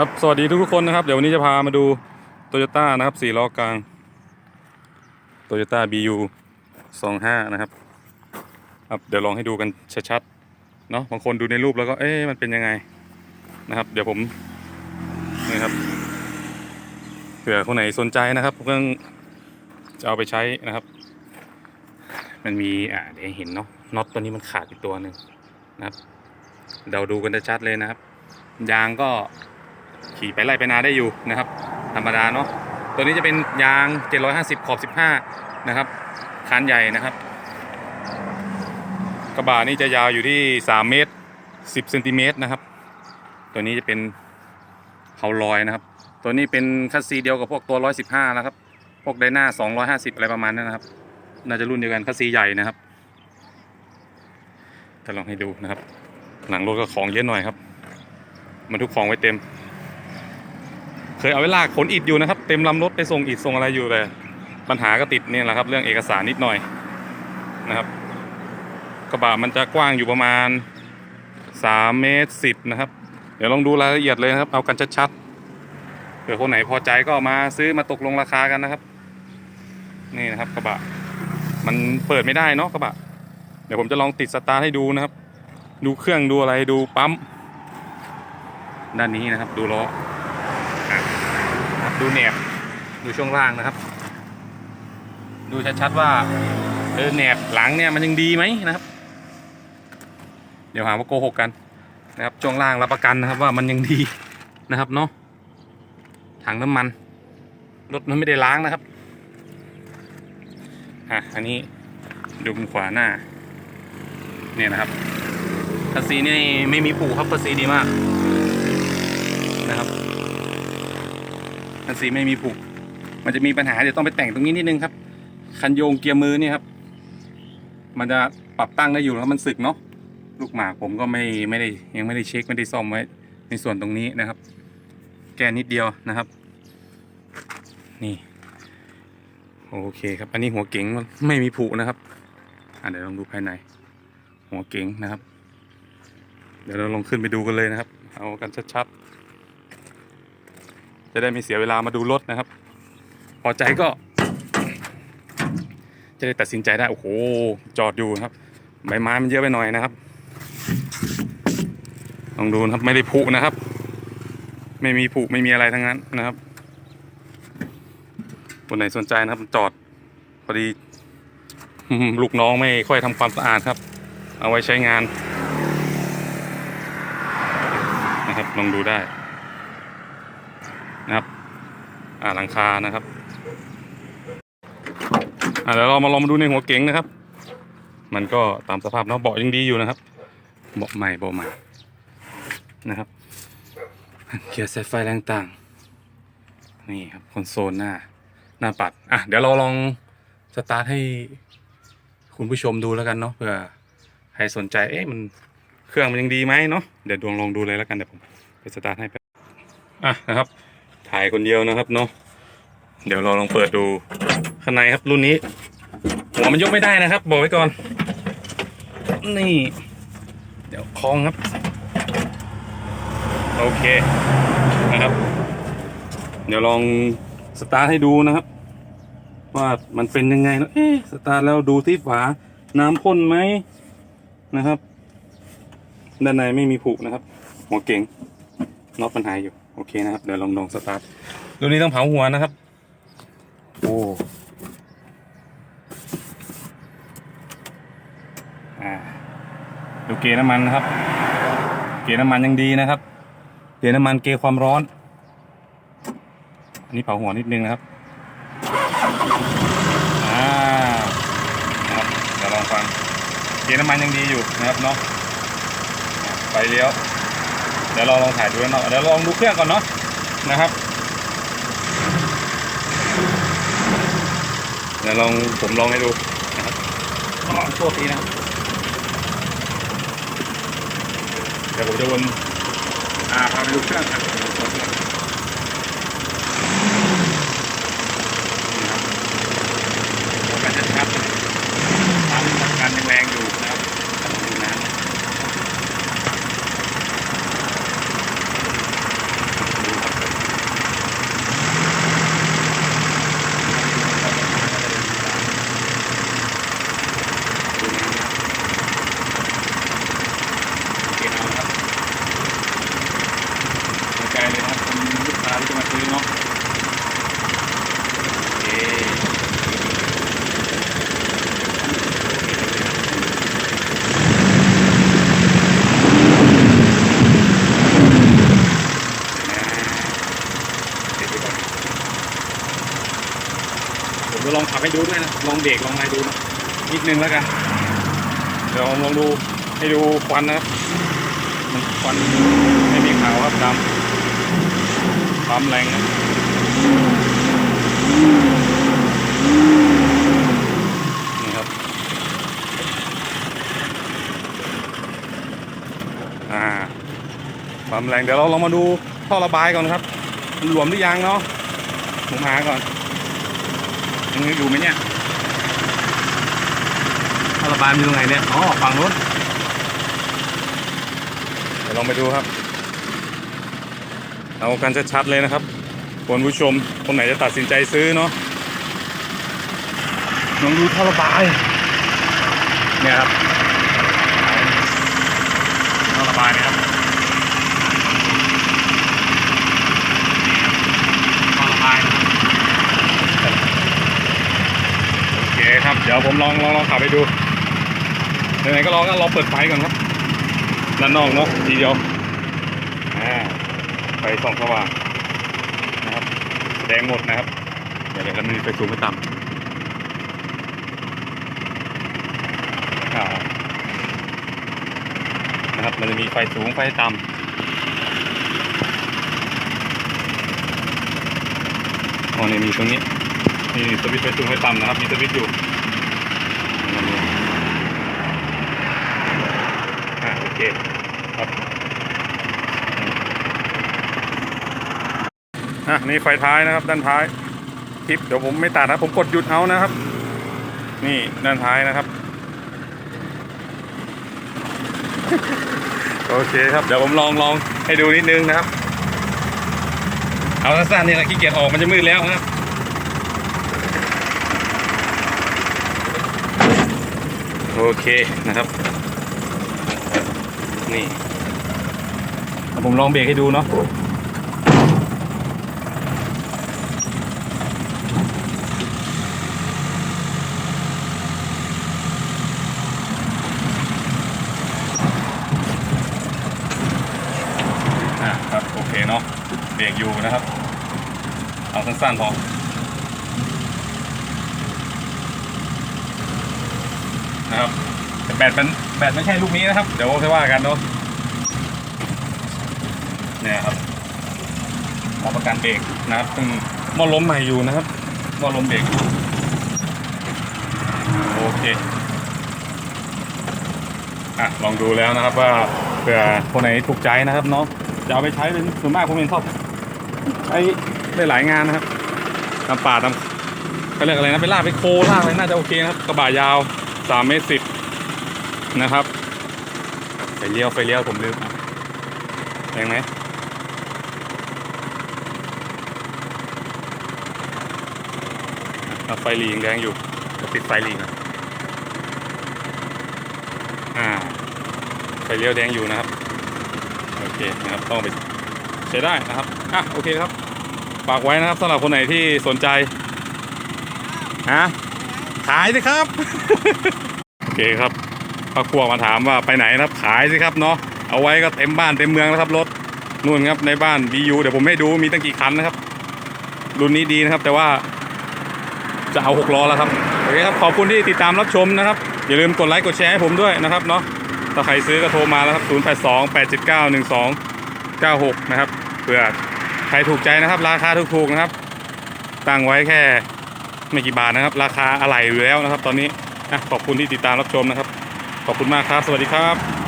ครับ สวัสดีทุกๆคนนะครับ เดี๋ยววันนี้จะพามาดูโตโยต้านะครับสี่ล้อกลางโตโยต้า BU 25นะครับ ครับ เดี๋ยวลองให้ดูกันชัดๆ เนาะบางคนดูในรูปแล้วก็ เอ๊ะมันเป็นยังไงนะครับ เดี๋ยวผม นี่ครับ เผื่อคนไหนสนใจนะครับเรื่องจะเอาไปใช้นะครับ มันมี อ่าเดี๋ยวเห็นเนาะ น็อตตัวนี้มันขาดอีกตัวหนึ่งนะครับ เดาดูกันชัดเลยนะครับ ยางก็ ขี่ไปไล่ไปนาได้อยู่นะครับ ธรรมดาเนาะตัวนี้จะเป็นยาง 750 ขอบ 15 นะครับคันใหญ่นะครับ กระบะนี่จะยาวอยู่ที่ 3 เมตร 10เซนติเมตรนะครับ ตัวนี้จะเป็นเขาลอยนะครับ ตัวนี้เป็นคัสซีเดียวกับพวกตัว 115 นะครับ พวกไดนา250 อะไรประมาณนั้นนะครับ น่าจะรุ่นเดียวกันคัสซีใหญ่นะครับจะลองให้ดูนะครับ หลังรถก็ของเยอะหน่อยครับ มันทุกของไว้เต็ม เคยเอาไว้ลาขนอิฐอยู่นะครับ เต็มลำรถไปส่งอิฐส่งอะไรอยู่แต่ปัญหาก็ติดเนี่ยแหละครับ เรื่องเอกสารนิดหน่อยนะครับ กระบะมันจะกว้างอยู่ประมาณ3เมตร10นะครับ เดี๋ยวลองดูรายละเอียดเลยนะครับ เอากันชัดๆเผื่อคนไหนพอใจก็มาซื้อมาตกลงราคากันนะครับ นี่นะครับกระบะ มันเปิดไม่ได้เนาะกระบะ เดี๋ยวผมจะลองติดสตาร์ทให้ดูนะครับ ดูเครื่องดูอะไรดูปั๊มด้านนี้นะครับ ดูล้อ ดูแหนบดูช่วงล่างนะครับ ดูชัดๆว่าเออแหนบหลังเนี่ยมันยังดีไหมนะครับ เดี๋ยวหาว่าโกหกกันนะครับช่วงล่างรับประกันนะครับว่ามันยังดีนะครับเนาะถังน้ำมันรถมันไม่ได้ล้างนะครับอะอันนี้ดูมุมขวาหน้าเนี่ยนะครับภาษีนี่ไม่มีปูครับภาษีดีมากนะครับ คันสีไม่มีผูก มันจะมีปัญหาเดี๋ยวต้องไปแต่งตรงนี้นิดนึงครับ คันโยงเกียร์มือนี่ครับ มันจะปรับตั้งได้อยู่แล้วมันสึกเนาะ ลูกหมากผมก็ไม่ไม่ได้ยังไม่ได้เช็คไม่ได้ซ่อมไว้ในส่วนตรงนี้นะครับ แก้นิดเดียวนะครับ นี่ โอเคครับ อันนี้หัวเก๋งไม่มีผุนะครับอะเดี๋ยวลองดูภายใน หัวเก๋งนะครับ เดี๋ยวเราลองขึ้นไปดูกันเลยนะครับ เอากันชัดๆ จะได้ไม่เสียเวลามาดูรถนะครับ พอใจก็ จะได้ตัดสินใจได้โอ้โหจอดอยู่ครับใบไม้มันเยอะไปหน่อยนะครับลองดูนะครับไม่ได้ผุนะครับ ไม่มีผุไม่มีอะไรทั้งนั้นนะครับคนไหนสนใจนะครับจอดพอดีลูกน้องไม่ค่อยทำความสะอาดครับ เอาไว้ใช้งานนะครับลองดูได้ นะครับอ่าหลังคานะครับอ่าเดี๋ยวเรามาลองมาดูในหัวเก๋งนะครับ มันก็ตามสภาพเนาะเบาะยังดีอยู่นะครับเบาะใหม่เบาะใหม่นะครับเกียร์สายไฟแรงต่างนี่ครับคอนโซลหน้าหน้าปัดอะเดี๋ยวเราลองสตาร์ทให้คุณผู้ชมดูแล้วกันเนาะเผื่อใครสนใจเอ๊ะมันเครื่องมันยังดีไหมเนาะเดี๋ยวดวงลองดูเลยแล้วกันเดี๋ยวผมไปสตาร์ทให้ไปอะนะครับ ถ่ายคนเดียวนะครับเนาะเดี๋ยวเราลองเปิดดูข้างในครับรุ่นนี้ หัวมันยกไม่ได้นะครับ บอกไว้ก่อน นี่ เดี๋ยวคล้องครับ โอเคนะครับ เดี๋ยวลองสตาร์ทให้ดูนะครับ ว่ามันเป็นยังไงเนอะเอ๊ะสตาร์ทแล้วดูที่ฝาน้ำพ่นไหมนะครับ ด้านในไม่มีผุนะครับ หัวเก่งน็อตมันหายอยู่ โอเคนะครับ เดี๋ยวลองลองสตาร์ทรุ่นนี้ต้องเผาหัวนะครับ โอ้อ่าดูเกณฑ์น้ำมันนะครับ เกณฑ์น้ำมันยังดีนะครับ เกณฑ์น้ำมันเกณฑ์ความร้อน อันนี้เผาหัวนิดนึงนะครับอ่านะครับเดี๋ยวลองฟัง เกณฑ์น้ำมันยังดีอยู่นะครับเนาะไฟเลี้ยว เดี๋ยวเราลองถ่ายดูแล้วเนาะเดี๋ยวลองดูเครื่องก่อนเนาะนะครับเดี๋ยวลองผมลองให้ดูนะครับอ๋อโทษทีนะครับเดี๋ยวผมจะวนอ่าพาไปดูเครื่องครับนี่ครับโอ้กันจะชัดเลยปั๊มทำงานยังแรงอยู่นะครับกำลังดูน้ำดู ซื้อเนาะโอเคเดี๋ยวดูก่อนผมจะ ลองขับให้ดูด้วยนะ ลองเบรกลองอะไรดูนะนิดนึงแล้วกัน เดี๋ยวลองดูให้ดูควันนะครับมันควันไม่มีขาวครับดำความแรงนะนี่ครับ อ่าความแรงเดี๋ยวเราลองมาดูท่อระบายก่อนครับ มันหลวมหรือยังเนาะผมหาก่อน ยังอยู่ไหมเนี่ยท่อระบายมันอยู่ตรงไหนเนี่ย อ๋อ ฝั่งนู้น เดี๋ยวลองไปดูครับ เอากันชัดๆเลยนะครับคุณผู้ชม คนไหนจะตัดสินใจซื้อเนาะลองดูท่อระบาย เนี่ยครับท่อระบายเนี่ยครับท่อระบายนะครับโอเคครับ เดี๋ยวผมลองลองลองขับไปดูไหนๆก็ลองก็ลองเปิดไฟก่อนครับด้านนอกเนาะทีเดียวอ่าไฟส่องสว่างนะครับแดงหมดนะครับ เดี๋ยวเดี๋ยวมีไฟสูงไฟต่ำอ่านะครับ มันจะมีไฟสูงไฟต่ำอ๋อนี่มีตรงนี้ นี่สวิตช์ไฟสูงไฟต่ำนะครับ มีสวิตช์อยู่อ่าโอเคครับอะนี่ไฟท้ายนะครับ ด้านท้ายคลิปเดี๋ยวผมไม่ตัดนะผมกดหยุดเอานะครับ นี่ด้านท้ายนะครับ โอเคครับเดี๋ยวผมลองลองให้ดูนิดนึงนะครับ เอาสั้นๆนี่แหละขี้เกียจออกมันจะมืดแล้วนะครับ โอเคนะครับนี่ผมลองเบรกให้ดูเนาะอะครับโอเคเนาะเบรกอยู่นะครับ เอาสั้นๆพอ นะครับแต่แบตมันแบตไม่ใช่ลูกนี้นะครับ เดี๋ยวจะว่ากันเนาะเนี่ยครับรับประกันเบรกนะครับซึ่งหม้อล้มใหม่อยู่นะครับหม้อล้มเบรกโอเคอะลองดูแล้วนะครับว่าเผื่อคนไหนถูกใจนะครับเนาะจะเอาไปใช้เป็นส่วนมากผมเห็นชอบใช้ได้หลายงานนะครับตามป่าตามเขาเรียกอะไรนะไปลากไปโคลากอะไรน่าจะโอเคนะครับกระบะยาว สามเมตรสิบนะครับ ไฟเลี้ยวไฟเลี้ยวผมลืมอะแรงไหมอะไฟหลียังแดงอยู่ก็ปิดไฟหลีนะอ่า ไฟเลี้ยวแดงอยู่นะครับ โอเคนะครับ ต้องไปใช้ได้นะครับ อะ โอเคครับ ฝากไว้นะครับสำหรับคนไหนที่สนใจ ฮะ ขายสิครับ โอเคครับพ่อครัวมาถามว่าไปไหนครับ ขายสิครับเนาะ เอาไว้ก็เต็มบ้านเต็มเมืองแล้วครับรถ นู่นครับในบ้าน BU เดี๋ยวผมให้ดูมีตั้งกี่คันนะครับ รุ่นนี้ดีนะครับ แต่ว่าจะเอาหกล้อแล้วครับ โอเคครับ ขอบคุณที่ติดตามรับชมนะครับ อย่าลืมกดไลค์กดแชร์ให้ผมด้วยนะครับเนาะ ถ้าใครซื้อก็โทรมาแล้วครับ 0 8 2 8 7 9 1 2 9 6 นะครับ เผื่อใครถูกใจนะครับ ราคาถูกๆนะครับ ตั้งไว้แค่ ไม่กี่บาทนะครับ ราคาอะไหล่อยู่แล้วนะครับ ตอนนี้นะขอบคุณที่ติดตามรับชมนะครับ ขอบคุณมากครับ สวัสดีครับ